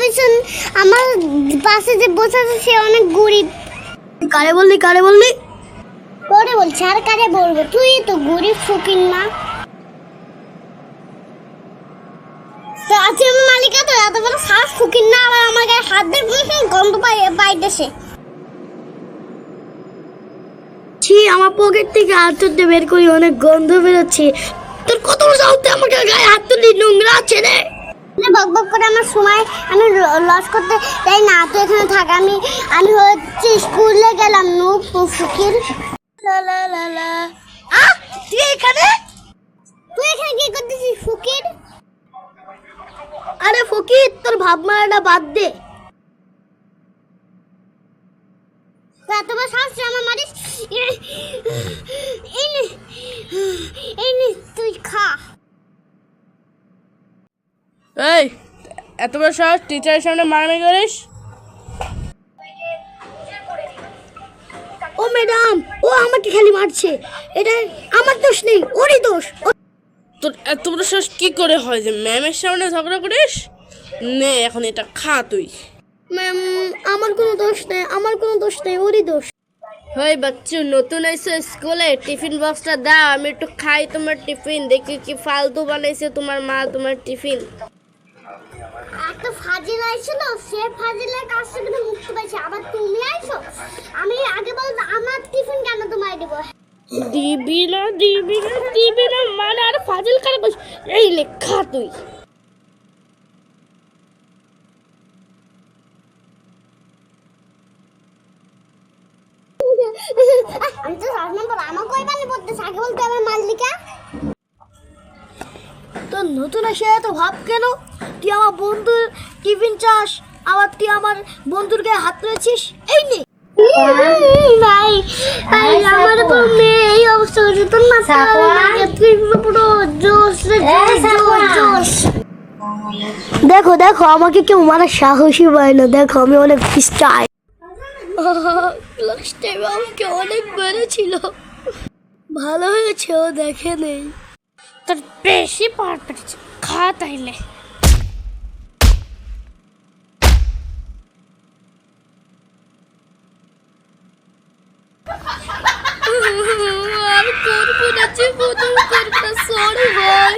পিছন আমার পাশে যে বসে আছে সে অনেক গরিব। কারে বললি কারে বললি? করে বলছে আর কারে বলব? তুই তো গরিব ফকির না তো মালিকা তো এত বড় শ্বাস ফকির না আবার আমার গায়ে হাত দিয়ে গন্ধ পাই পাইতেছে। ছি আমার পকেট থেকে হাত বের করি অনেক গন্ধ বেরোচ্ছে। তোর কত সাহস আমাকে গায়ে হাত তুললি নোংরা ছেলে বক বক করে আমার সময় আমি লস করতে তাই না। তুই এখানে থাক, আমি আমি হচ্ছে স্কুলে গেলাম নু ফকির। লা লা তুই এখানে? তুই এখানে কি করতেছিস, ফকির? আরে ফকির, তোর ভাব মারাটা বাদ দে। তো বড় শ্বাস আমার মারিস? এই নে এই নে তুই খা এই এত বড় সাহস টিচারের সামনে মারামারি করিস? ও ম্যাডাম ও আমাকে খালি মারছে। এটা আমার দোষ নেই ওরই দোষ। তোর এত বড় সাহস কি করে হয় যে ম্যামের সামনে ঝগড়া করিস? নে এখন এটা খা তুই। ম্যাম আমার কোনো দোষ নেই আমার কোনো দোষ নেই ওরই দোষ। হই বাচ্চু নতুন এসে স্কুলে টিফিন বক্সটা দাও আমি একটু খাই তোমার টিফিন দেখি কি ফালতু বানাইছে তোমার মা তোমার টিফিন। ফাজিল আইছিল সে ফাজিলের কাছ থেকে তো মুক্তি পাইছে। আবার তুমি আইছো? আমি আগে বলতো আমার টিফিন কেন তোমায় দেবো? দিবি না দিবি না দিবি না মানে আর ফাজিল কার বস এই লে খা তুই। আমি তো সাত নম্বর আমার কই বানি পড়তেছে আগে বলতে আমার মাল্লিকা। তোর নতুন এসে এত ভাব কেন? তুই আমার বন্ধুর টিফিন চাস আবার তুই আমার বন্ধুর গায়ে হাত তুলেছিস? এই নে। ভাই ভাই আমার উপর মেয়ে এই অবস্থা হচ্ছে তোর মাথা তুই পুরো জোশ জোশ দেখো দেখো আমাকে কেউ মারা সাহসী পায় না। দেখো আমি অনেক চাই টাইমে আমাকে অনেক মেরেছিল। ভালো হয়েছে ও দেখে নেই। তোর বেশি পার পেটেছে। খা তাইলে। আমি করব না জীবন করব না সরি ভাই